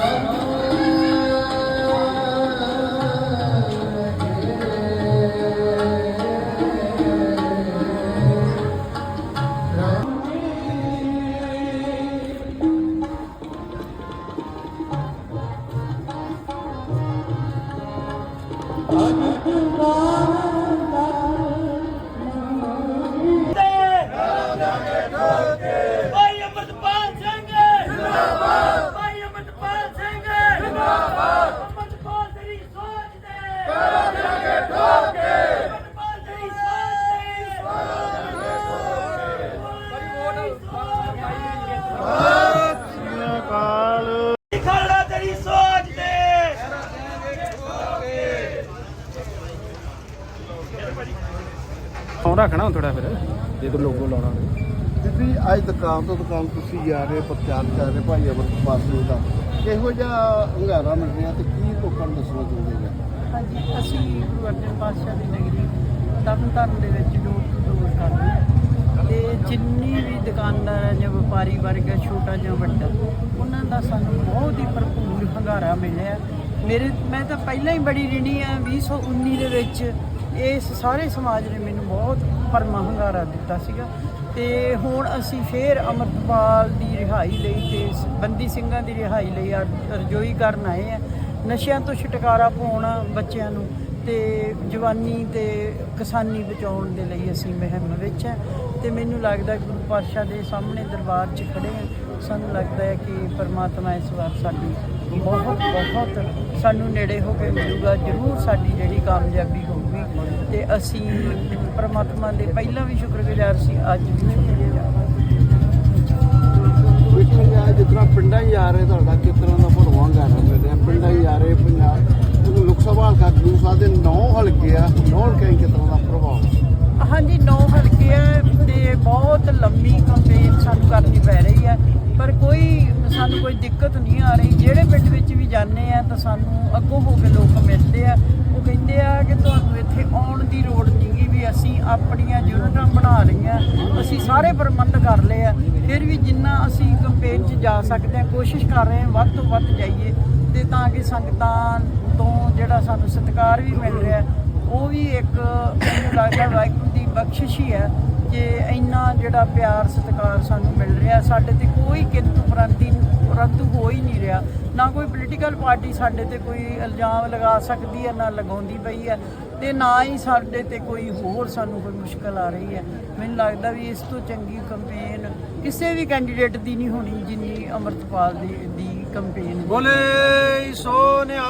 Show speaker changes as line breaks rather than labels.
Amen. ਰੱਖਣਾ ਹੁਣ ਥੋੜਾ ਫਿਰ ਜੇ ਤੂੰ ਲੋਗੋ ਲਾਉਣਾ ਹੋਵੇ।
ਬੀਬੀ ਅੱਜ ਦੁਕਾਨ ਤੋਂ ਦੁਕਾਨ ਤੁਸੀਂ ਜਾ ਰਹੇ ਪ੍ਰਚਾਰ ਕਰ ਰਹੇ ਭਾਈ ਅਮਰਪਾਲ ਸਿੰਘ ਦਾ ਕਿਹੋ ਜਿਹਾ ਹੰਗਾਰਾ ਮਿਲ ਰਿਹਾ ਤੇ ਕੀ ਲੋਕਾਂ ਨੂੰ ਦੱਸਣਾ ਚਾਹੁੰਦੇ ਨੇ
ਹਾਂਜੀ ਅਸੀਂ ਗੁਰੂ ਅਰਜਨ ਪਾਤਸ਼ਾਹ ਦੀ ਨਗਰੀ ਤਰਨਤਾਰਨ ਦੇ ਵਿੱਚ ਡੋਰ ਟੂ ਡੋਰ ਕਰਦੇ ਹਾਂ। ਤੇ ਜਿੰਨੀ ਵੀ ਦੁਕਾਨਦਾਰ ਹੈ ਜਾਂ ਵਪਾਰੀ ਵਰਗ ਹੈ ਛੋਟਾ ਜਾਂ ਵੱਡਾ ਉਹਨਾਂ ਦਾ ਸਾਨੂੰ ਬਹੁਤ ਹੀ ਭਰਪੂਰ ਹੰਗਾਰਾ ਮਿਲਿਆ। ਮੇਰੇ ਮੈਂ ਤਾਂ ਪਹਿਲਾਂ ਹੀ ਬੜੀ ਰਿਣੀ ਆ 2019 ਦੇ ਵਿੱਚ। ਇਸ ਸਾਰੇ ਸਮਾਜ ਨੇ ਮੈਨੂੰ ਬਹੁਤ ਪਰਮਾ ਹੰਗਾਰਾ ਦਿੱਤਾ ਸੀਗਾ। ਤੇ ਹੁਣ ਅਸੀਂ ਫੇਰ ਅਮਰਪਾਲ ਦੀ ਰਿਹਾਈ ਲਈ ਤੇ ਬੰਦੀ ਸਿੰਘਾਂ ਦੀ ਰਿਹਾਈ ਲਈ ਅਰ- ਕਰਨ ਆਏ ਆ। ਨਸ਼ਿਆਂ ਤੋਂ ਛੁਟਕਾਰਾ ਪਾਉਣਾ ਬੱਚਿਆਂ ਨੂੰ ਤੇ ਜਵਾਨੀ ਤੇ ਕਿਸਾਨੀ ਬਚਾਉਣ ਦੇ ਲਈ ਅਸੀਂ ਮੁਹਿੰਮ ਵਿੱਚ ਹੈ ਤੇ ਮੈਨੂੰ ਲੱਗਦਾ ਗੁਰੂ ਪਾਤਸ਼ਾਹ ਦੇ ਸਾਹਮਣੇ ਦਰਬਾਰ 'ਚ ਖੜੇ ਹਾਂ ਸਾਨੂੰ ਲੱਗਦਾ ਹੈ ਕਿ ਪਰਮਾਤਮਾ ਇਸ ਵਾਰ ਸਾਡੀ ਬਹੁਤ ਬਹੁਤ ਸਾਨੂੰ ਨੇੜੇ ਹੋ ਕੇ ਮਿਲੂਗਾ ਜ਼ਰੂਰ ਸਾਡੀ ਜਿਹੜੀ ਕਾਮਯਾਬੀ ਹੋਊਗੀ ਤੇ ਅਸੀਂ ਪਰਮਾਤਮਾ ਦੇ ਪਹਿਲਾਂ ਵੀ ਸ਼ੁਕਰਗੁਜ਼ਾਰ ਸੀ ਅੱਜ ਵੀ ਸ਼ੁਕਰਗੁਜ਼ਾਰ
ਪਿੰਡਾਂ ਹੀ ਆ ਰਹੇ ਤੁਹਾਡਾ ਤਰ੍ਹਾਂ ਦਾ ਭਰਵਾਂ ਮਿਲ ਰਿਹਾ ਪਿੰਡਾਂ ਹੀ ਆ ਰਹੇ ਪੰਜਾਬ ਲੋਕ ਸਭਾ ਹਲਕਾ ਸਾਹਿਬ ਦੇ 9 ਹਲਕੇ ਆ 9 ਹਲਕੇ ਤਰ੍ਹਾਂ ਦਾ ਪ੍ਰਭਾਵ।
ਹਾਂਜੀ ਨੌ ਹਲਕੇ ਆ ਤੇ ਬਹੁਤ ਲੰਮੀ ਕੰਪੇਨ ਸਾਨੂੰ ਕਰਨੀ ਪੈ ਰਹੀ ਹੈ। ਪਰ ਕੋਈ ਸਾਨੂੰ ਕੋਈ ਦਿੱਕਤ ਨਹੀਂ ਆ ਰਹੀ। ਜਿਹੜੇ ਪਿੰਡ ਵਿੱਚ ਵੀ ਜਾਂਦੇ ਆ ਤਾਂ ਸਾਨੂੰ ਅੱਗੋਂ ਹੋ ਕੇ ਲੋਕ ਮਿਲਦੇ ਆ। ਉਹ ਕਹਿੰਦੇ ਆ ਕਿ ਤੁਹਾਨੂੰ ਇੱਥੇ ਆਉਣ ਦੀ ਲੋੜ ਨਹੀਂਗੀ ਵੀ ਅਸੀਂ ਆਪਣੀਆਂ ਯੂਨਿਟਾਂ ਬਣਾ ਲਈਆਂ ਅਸੀਂ ਸਾਰੇ ਪ੍ਰਬੰਧ ਕਰ ਲਏ ਆ। ਫਿਰ ਵੀ ਜਿੰਨਾ ਅਸੀਂ ਕੰਪੇਨ 'ਚ ਜਾ ਸਕਦੇ ਆ, ਕੋਸ਼ਿਸ਼ ਕਰ ਰਹੇ ਹਾਂ ਵੱਧ ਤੋਂ ਵੱਧ ਜਾਈਏ ਤੇ ਤਾਂ ਕਿ ਸੰਗਤਾਂ ਤੋਂ ਜਿਹੜਾ ਸਾਨੂੰ ਸਤਿਕਾਰ ਵੀ ਮਿਲ ਰਿਹਾ। ਉਹ ਵੀ ਇੱਕ ਮੈਨੂੰ ਲੱਗਦਾ ਵਾਹਿਗੁਰੂ ਦੀ ਬਖਸ਼ਿਸ਼ ਹੀ ਹੈ ਕਿ ਇੰਨਾ ਜਿਹੜਾ ਪਿਆਰ, ਸਤਿਕਾਰ ਸਾਨੂੰ ਮਿਲ ਰਿਹਾ, ਸਾਡੇ ਤੇ ਕੋਈ ਕਿੰਤੂ ਪ੍ਰੰਤੀ, ਪਰੰਤੂ ਹੋ ਹੀ ਨਹੀਂ ਰਿਹਾ। ਨਾ ਕੋਈ ਪੋਲੀਟੀਕਲ ਪਾਰਟੀ ਸਾਡੇ ਤੇ ਕੋਈ ਇਲਜ਼ਾਮ ਲਗਾ ਸਕਦੀ ਹੈ, ਨਾ ਲਗਾਉਂਦੀ ਪਈ ਹੈ ਤੇ ਨਾ ਹੀ ਸਾਡੇ ਤੇ ਕੋਈ ਹੋਰ ਸਾਨੂੰ ਕੋਈ ਮੁਸ਼ਕਲ ਆ ਰਹੀ ਹੈ। ਮੈਨੂੰ ਲੱਗਦਾ ਵੀ ਇਸ ਤੋਂ ਚੰਗੀ ਕੰਪੇਨ ਕਿਸੇ ਵੀ ਕੈਂਡੀਡੇਟ ਦੀ ਨਹੀਂ ਹੋਣੀ, ਜਿੰਨੀ ਅਮਰਤਪਾਲ ਦੀ ਦੀ ਕੰਪੇਨ
ਬੋਲੇ ਸੋਨਿਆ।